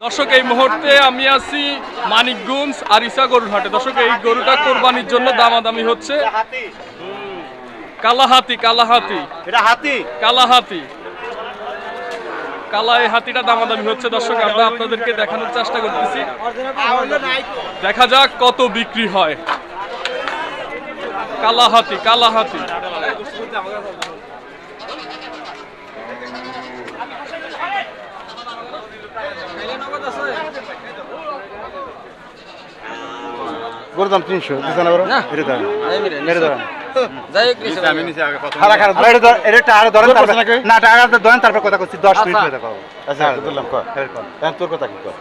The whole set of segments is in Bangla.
দর্শক এই মুহূর্তে আমি আছি মানিকগঞ্জ আরিসা গরুর হাটে। দর্শক এই গরুটা কোরবানির জন্য দামাদামি হচ্ছে। হাতি কালাহাতি কালাহাতি। এটা হাতি। কালাহাতি। কালা এই হাতিটা দামাদামি হচ্ছে। দর্শক আমরা আপনাদেরকে দেখানোর চেষ্টা করতেছি। দেখা যাক কত বিক্রি হয়। কালাহাতি কালাহাতি গরুর দাম তিনশো দিতে না না। এটা দাম যাই এটা দাম যাই হোক নিচে বলো। খারা খারা আরে এটা ধর- এটা একটা আরও ধরেন তোর তারপর কথা নাকি? না টাকা ধরেন তারপর কথা করছি দশ মিনিট আচ্ছা। কথা কও আচ্ছা ধরলাম কর এই কর। এখন তোর কথা কি কর।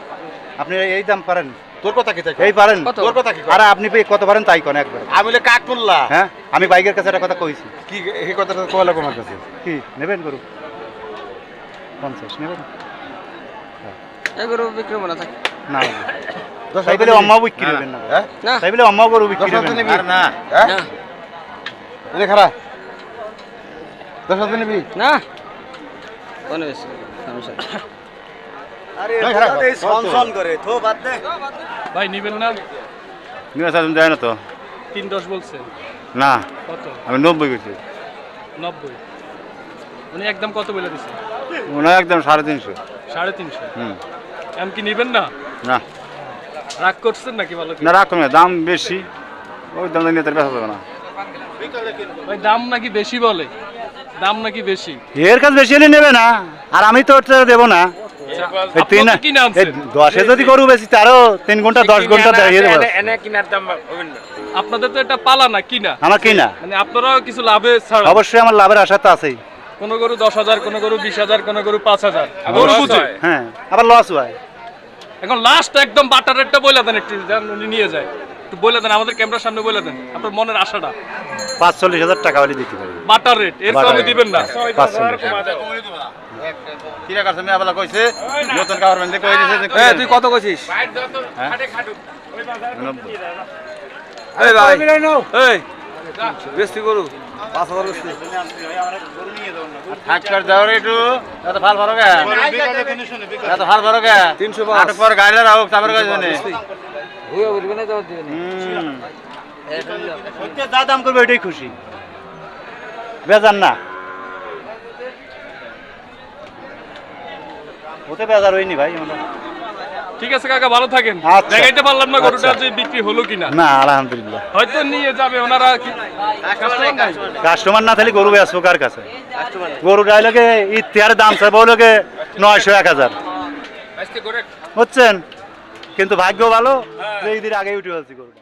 আপনি এই দাম পারেন। তোর কথা কি তাই এই পারেন। কত? তোর কথা কি আরে আপনি কত পারেন তাই কোন একবার। আমি বলে কাক করলা হ্যাঁ? আমি বাইকের কাছে একটা কথা কইছি। কি এই কথাটা কয়লা কাছে? কি নেবেন গরু? পঞ্চাশ নেবেন? এই গরু বিক্রি মনে থাকে। না। তাই বলে অম্মাও বিক্রি নেবেন না। হ্যাঁ? তাই বলে অম্মাও গরু বিক্রি হাজার নিবি না। হ্যাঁ? না। এটা খারাপ দশ হাজার নিবি? না। কোন বেশি? সমস্যা নেই। নয় খারাপ ভাই নিবেন না? নিয়ে আসা দেয় না তো। তিন দশ বলছেন না। কত? আমি নব্বই করছি। নব্বই। উনি একদম কত বলে দিচ্ছে মনে হয় একদম সাড়ে তিনশো। সাড়ে তিনশো। হুম। এম কি নিবেন না? না। রাগ করছেন নাকি ভালো না রাখো না দাম বেশি। ওই দাম নিয়ে তার যাবে না। ভাই দাম নাকি বেশি বলে? দাম নাকি বেশি? এর কাছে বেশি হলে নেবে না আর আমি তো দেবো না। কিনে দশে যদি গরু বেশি তারও তিন ঘণ্টা দশ ঘণ্টা দেবো আপনাদের তো এটা পালা না কিনা? আমার কি না মানে আপনারাও কিছু লাভে ছাড়া অবশ্যই আমার লাভের আশা তো আছেই। কোন গরু দশ হাজার কোন গরু বিশ হাজার কোন গরু পাঁচ হাজার। গরু বুঝে? হ্যাঁ আবার লস হয়। এখন লাস্ট একদম বাটার রেটটা বলে দেন একটু যেন উনি নিয়ে যায়। একটু বলে দেন আমাদের ক্যামেরার সামনে বলে দেন আপনার মনের আশাটা। পাঁচচল্লিশ হাজার টাকা হলে দিতে পারি। বাটার রেট এর কমে দিবেন না। বেঁধে কই দিছে তুই কত কইছিস। এই ভাই এই বেশি গরু পাঁচ হাজার বেশি দাও একটু। এত ফাল ফারো গে এত ফাল ফারো গে তিনশো পাঁচ। আট পর গাড়ি রাও তারপর কই জানে ভুয়া বলবি না যাওয়ার দিবি না। যা দাম করবে ওইটাই খুশি। বেজার না। ওতে বেজার হইনি ভাই আমরা। ঠিক আছে কাকা ভালো থাকেন। আচ্ছা। দেখাইতে পারলাম না গরুটা আচ্ছা। যে বিক্রি হলো কিনা। না আলহামদুলিল্লাহ। হয়তো নিয়ে যাবে ওনারা? কাস্টমার না থাকলে গরু বেচবো কার কাছে? গরু ডাইলকে ইতিহার দাম চাইব লোকে নয়শো এক হাজার। বুঝছেন? কিন্তু ভাগ্য ভালো যে ঈদের আগেই উঠে আসছি গরুটা।